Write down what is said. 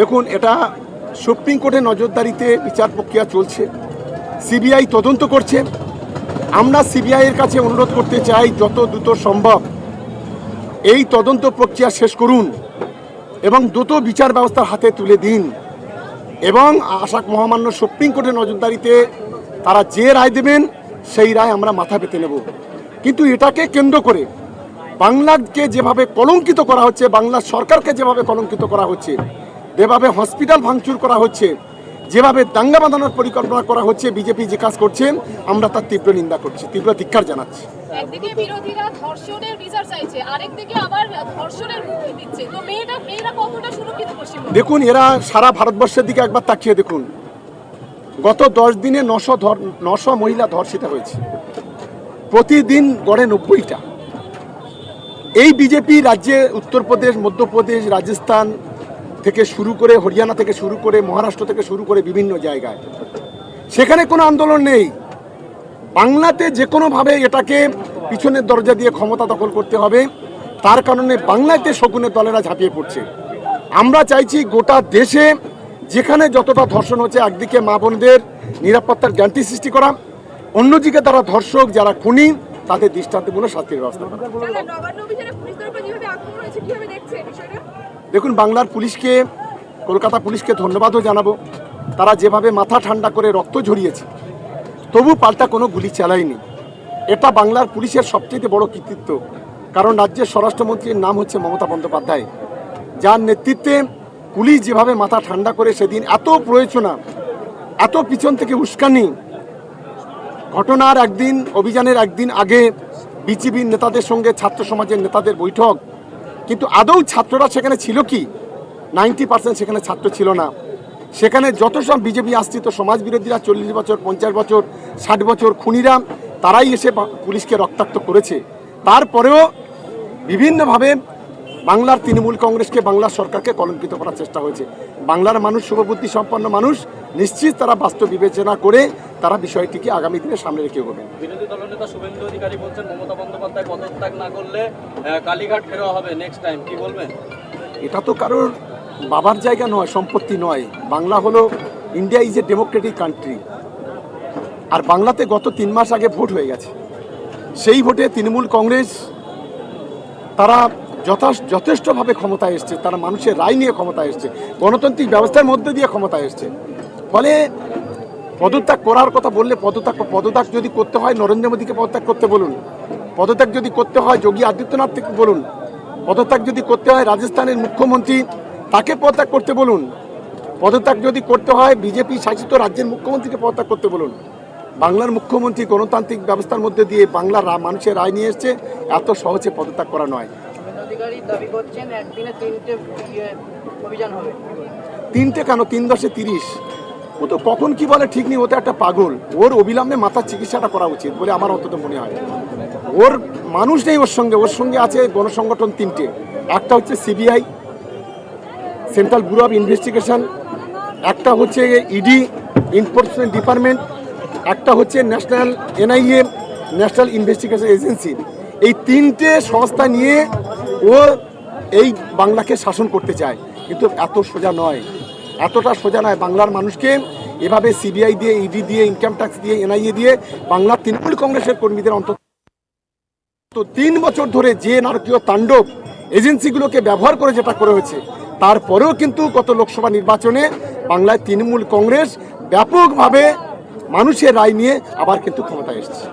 দেখুন, এটা সুপ্রিম কোর্টের নজরদারিতে বিচার প্রক্রিয়া চলছে। সিবিআই তদন্ত করছে। আমরা সিবিআইয়ের কাছে অনুরোধ করতে চাই, যত দ্রুত সম্ভব এই তদন্ত প্রক্রিয়া শেষ করুন এবং দ্রুত বিচার ব্যবস্থার হাতে তুলে দিন। এবং আশা মহামান্য সুপ্রিম কোর্টের নজরদারিতে তারা যে রায় দেবেন, সেই রায় আমরা মাথা পেতে নেব। কিন্তু এটাকে কেন্দ্র করে বাংলাকে যেভাবে কলঙ্কিত করা হচ্ছে, বাংলা সরকারকে যেভাবে কলঙ্কিত করা হচ্ছে যেভাবে হসপিটাল ভাঙচুর করা হচ্ছে যেভাবে দাঙ্গা বাঁধানোর পরিকল্পনা করা হচ্ছে বিজেপি যে কাজ করছে আমরা তার তীব্র নিন্দা করছি তীব্র ধিক্কার জানাচ্ছি। একদিকে বিরোধীরা ধর্ষণের বিচার চাইছে আরেকদিকে আবার ধর্ষণের হুমকি দিচ্ছে। তো মেয়েটা মেয়েরা কতটা সুরক্ষিত পশ্চিমবঙ্গে? দেখুন এরা সারা ভারতবর্ষের দিকে একবার তাকিয়ে দেখুন। গত দশ দিনে নশো ধর নশো মহিলা ধর্ষিত হয়েছে। প্রতিদিন গড়ে নব্বইটা। এই বিজেপি রাজ্যে উত্তরপ্রদেশ মধ্যপ্রদেশ রাজস্থান থেকে শুরু করে, হরিয়ানা থেকে শুরু করে, মহারাষ্ট্র থেকে শুরু করে বিভিন্ন জায়গায়। সেখানে কোনো আন্দোলন নেই। বাংলাতে যে কোনোভাবে এটাকে পিছনের দরজা দিয়ে ক্ষমতা দখল করতে হবে, তার কারণে বাংলাতে শকুনের দলেরা ঝাঁপিয়ে পড়ছে। আমরা চাইছি গোটা দেশে যেখানে যতটা ধর্ষণ হচ্ছে, একদিকে মা বোনদের নিরাপত্তার গ্যারান্টি সৃষ্টি করা, অন্যদিকে তারা ধর্ষক যারা খুনি, তাদের দৃষ্টান্তমূলক শাস্তির ব্যবস্থা করা। দেখুন, বাংলার পুলিশকে, কলকাতা পুলিশকে ধন্যবাদও জানাব। তারা যেভাবে মাথা ঠান্ডা করে রক্ত ঝরিয়েছে, তবু পাল্টা কোনো গুলি চালায়নি। এটা বাংলার পুলিশের সবচেয়ে বড় কৃতিত্ব, কারণ রাজ্যের স্বরাষ্ট্রমন্ত্রীর নাম হচ্ছে মমতা বন্দ্যোপাধ্যায়। যার নেতৃত্বে পুলিশ যেভাবে মাথা ঠান্ডা করে সেদিন এত প্রয়োজনা এত পিছন থেকে উস্কানি, ঘটনার একদিন, অভিযানের একদিন আগে বিজিবির নেতাদের সঙ্গে, ছাত্র সমাজের নেতাদের বৈঠক কিন্তু আদৌ ছাত্ররা সেখানে ছিল কি? নাইনটি পার্সেন্ট সেখানে ছাত্র ছিল না। সেখানে যত সব বিজেপি আশ্রিত সমাজ বিরোধীরা চল্লিশ বছর, পঞ্চাশ বছর, ষাট বছর খুনিরা তারাই এসে পুলিশকে রক্তাক্ত করেছে। তারপরেও বিভিন্নভাবে বাংলার তৃণমূল কংগ্রেসকে বাংলার সরকারকে কলঙ্কিত করার চেষ্টা হয়েছে। বাংলার মানুষ শুভবুদ্ধি সম্পন্ন মানুষ, নিশ্চিত তারা বাস্তব বিবেচনা করে তারা বিষয়টিকে আগামী দিনে সামনে রেখে এগোবেন। বিরোধী দলনেতা শুভেন্দু অধিকারী বলছেন মমতা বন্দ্যোপাধ্যায় পদত্যাগ না করলে কালীঘাট ফেরোয়া হবে নেক্সট টাইম কি বলবেন? এটা তো কারোর বাবার জায়গা নয় সম্পত্তি নয়। বাংলা হলো India is a democratic country আর বাংলাতে গত তিন মাস আগে ভোট হয়ে গেছে। সেই ভোটে তৃণমূল কংগ্রেস তারা যথা যথেষ্টভাবে ক্ষমতায় এসছে। তারা মানুষের রায় নিয়ে ক্ষমতায় এসছে। গণতান্ত্রিক ব্যবস্থার মধ্যে দিয়ে ক্ষমতায় এসছে। ফলে পদত্যাগ করার কথা বললে পদত্যাগ পদত্যাগ যদি করতে হয় নরেন্দ্র মোদীকে পদত্যাগ করতে বলুন। পদত্যাগ যদি করতে হয় যোগী আদিত্যনাথ থেকে বলুন। পদত্যাগ যদি করতে হয় রাজস্থানের মুখ্যমন্ত্রী তাকে পদত্যাগ করতে বলুন। পদত্যাগ যদি করতে হয় বিজেপি শাসিত রাজ্যের মুখ্যমন্ত্রীকে পদত্যাগ করতে বলুন। বাংলার মুখ্যমন্ত্রী গণতান্ত্রিক ব্যবস্থার মধ্যে দিয়ে বাংলার মানুষের রায় নিয়ে এসছে এত সহজে পদত্যাগ করা নয়। ইয়ে তিনটে কেন? তিন দশে তিরিশ। ও তো কখন কি বলে ঠিক নেই, ও তো একটা পাগল। ওর অবিলম্বে মাথার চিকিৎসাটা করা উচিত বলে আমার অন্তত মনে হয়। ওর মানুষ নেই ওর সঙ্গে ওর সঙ্গে আছে গণসংগঠন তিনটে। একটা হচ্ছে CBI, central bureau of investigation, একটা হচ্ছে ইডি এনফোর্সমেন্ট ডিপার্টমেন্ট একটা হচ্ছে national NIA, national investigation agency এই তিনটে সংস্থা নিয়ে ও এই বাংলাকে শাসন করতে চায়। কিন্তু এত সোজা নয়। এতটা সোজা নয়। বাংলার মানুষকে এভাবে সিবিআই দিয়ে ইডি দিয়ে ইনকাম ট্যাক্স দিয়ে এনআইএ দিয়ে বাংলার তৃণমূল কংগ্রেসের কর্মীদের অন্তত তো তিন বছর ধরে যে নারকীয় তাণ্ডব এজেন্সিগুলোকে ব্যবহার করে যেটা করে হয়েছে, তারপরেও কিন্তু গত লোকসভা নির্বাচনে বাংলায় তৃণমূল কংগ্রেস ব্যাপকভাবে মানুষের রায় নিয়ে আবার কিন্তু ক্ষমতায় এসেছে।